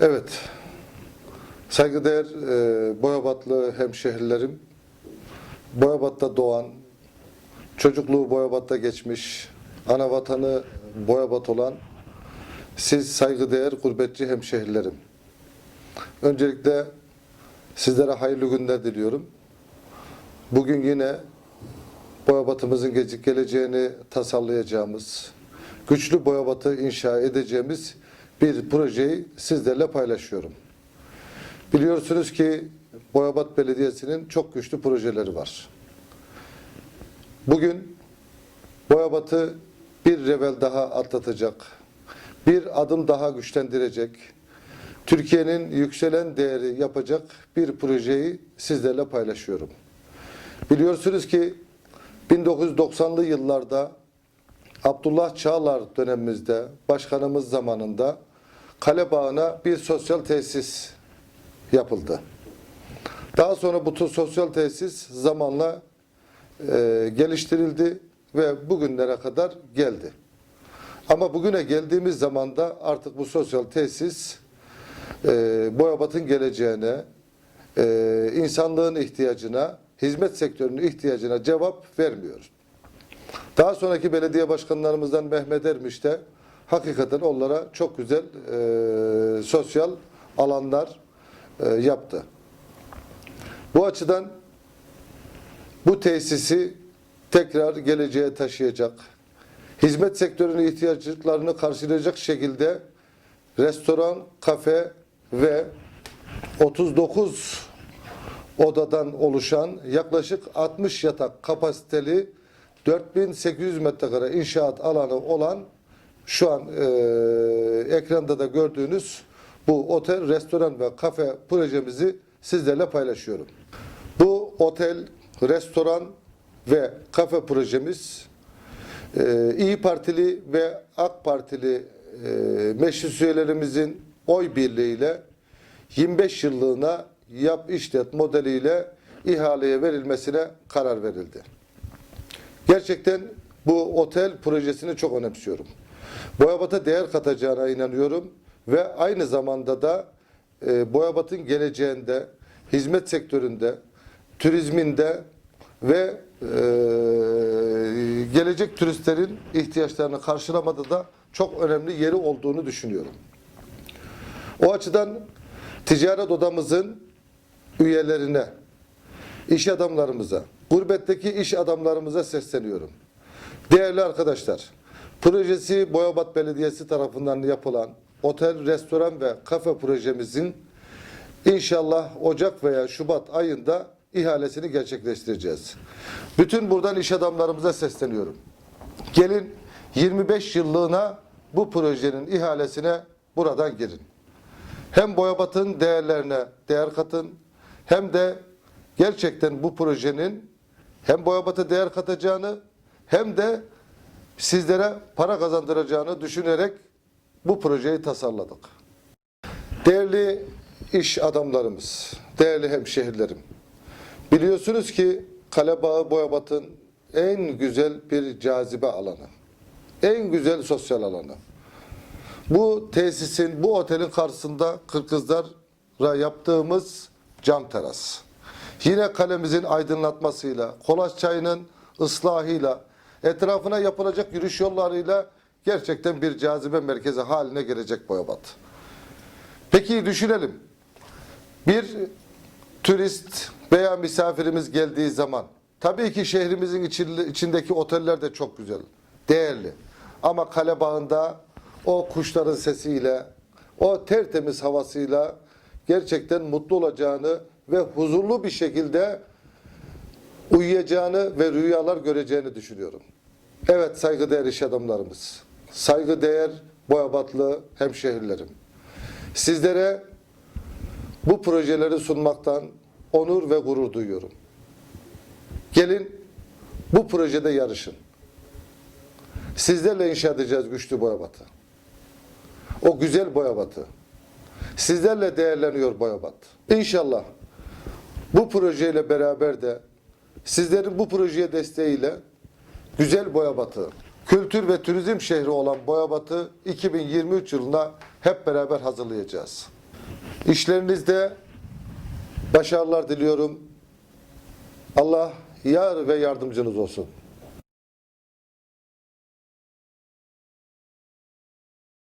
Evet. Saygıdeğer e, Boyabatlı hemşehrilerim, Boyabat'ta doğan, çocukluğu Boyabat'ta geçmiş, ana vatanı Boyabat olan siz saygıdeğer gurbetçi hemşehrilerim. Öncelikle sizlere hayırlı günler diliyorum. Bugün yine Boyabat'ımızın gece- geleceğini tasarlayacağımız, güçlü Boyabat'ı inşa edeceğimiz bir projeyi sizlerle paylaşıyorum. Biliyorsunuz ki Boyabat Belediyesi'nin çok güçlü projeleri var. Bugün Boyabat'ı bir revel daha atlatacak, bir adım daha güçlendirecek, Türkiye'nin yükselen değeri yapacak bir projeyi sizlerle paylaşıyorum. Biliyorsunuz ki 1990'lı yıllarda Abdullah Çağlar dönemimizde, başkanımız zamanında Kale Bağı'na bir sosyal tesis yapıldı. Daha sonra bu sosyal tesis zamanla e, geliştirildi ve bugünlere kadar geldi. Ama bugüne geldiğimiz zamanda artık bu sosyal tesis e, Boyabat'ın geleceğine, e, insanlığın ihtiyacına, hizmet sektörünün ihtiyacına cevap vermiyor. Daha sonraki belediye başkanlarımızdan Mehmet Ermiş de hakikaten onlara çok güzel e, sosyal alanlar e, yaptı. Bu açıdan bu tesisi tekrar geleceğe taşıyacak, hizmet sektörünün ihtiyaçlarını karşılayacak şekilde restoran, kafe ve 39 odadan oluşan yaklaşık 60 yatak kapasiteli 4800 metrekare inşaat alanı olan şu an e, ekranda da gördüğünüz bu otel, restoran ve kafe projemizi sizlerle paylaşıyorum. Bu otel, restoran ve kafe projemiz e, İyi Partili ve AK Partili e, meclis üyelerimizin oy birliğiyle 25 yıllığına yap işlet modeliyle ihaleye verilmesine karar verildi. Gerçekten bu otel projesini çok önemsiyorum. Boyabat'a değer katacağına inanıyorum ve aynı zamanda da e, Boyabat'ın geleceğinde, hizmet sektöründe, turizminde ve e, gelecek turistlerin ihtiyaçlarını karşılamada da çok önemli yeri olduğunu düşünüyorum. O açıdan ticaret odamızın üyelerine, iş adamlarımıza, gurbetteki iş adamlarımıza sesleniyorum. Değerli arkadaşlar, projesi Boyabat Belediyesi tarafından yapılan otel, restoran ve kafe projemizin inşallah Ocak veya Şubat ayında ihalesini gerçekleştireceğiz. Bütün buradan iş adamlarımıza sesleniyorum. Gelin 25 yıllığına bu projenin ihalesine buradan girin. Hem Boyabat'ın değerlerine değer katın hem de gerçekten bu projenin hem Boyabat'a değer katacağını hem de sizlere para kazandıracağını düşünerek bu projeyi tasarladık. Değerli iş adamlarımız, değerli hemşehrilerim, biliyorsunuz ki Kalebağı Boyabat'ın en güzel bir cazibe alanı, en güzel sosyal alanı. Bu tesisin, bu otelin karşısında Kırkızlar'a yaptığımız cam teras. Yine kalemizin aydınlatmasıyla, Kolaç çayının ıslahıyla, etrafına yapılacak yürüyüş yollarıyla gerçekten bir cazibe merkezi haline gelecek Boyabat. Peki düşünelim. Bir turist veya misafirimiz geldiği zaman tabii ki şehrimizin içinde- içindeki oteller de çok güzel, değerli. Ama kale bağında o kuşların sesiyle, o tertemiz havasıyla gerçekten mutlu olacağını ve huzurlu bir şekilde uyuyacağını ve rüyalar göreceğini düşünüyorum. Evet saygıdeğer iş adamlarımız, saygıdeğer Boyabatlı hemşehrilerim. Sizlere bu projeleri sunmaktan onur ve gurur duyuyorum. Gelin bu projede yarışın. Sizlerle inşa edeceğiz güçlü Boyabat'ı. O güzel Boyabat'ı. Sizlerle değerleniyor Boyabat. İnşallah bu projeyle beraber de sizlerin bu projeye desteğiyle güzel Boyabat'ı, kültür ve turizm şehri olan Boyabat'ı 2023 yılına hep beraber hazırlayacağız. İşlerinizde başarılar diliyorum. Allah yar ve yardımcınız olsun.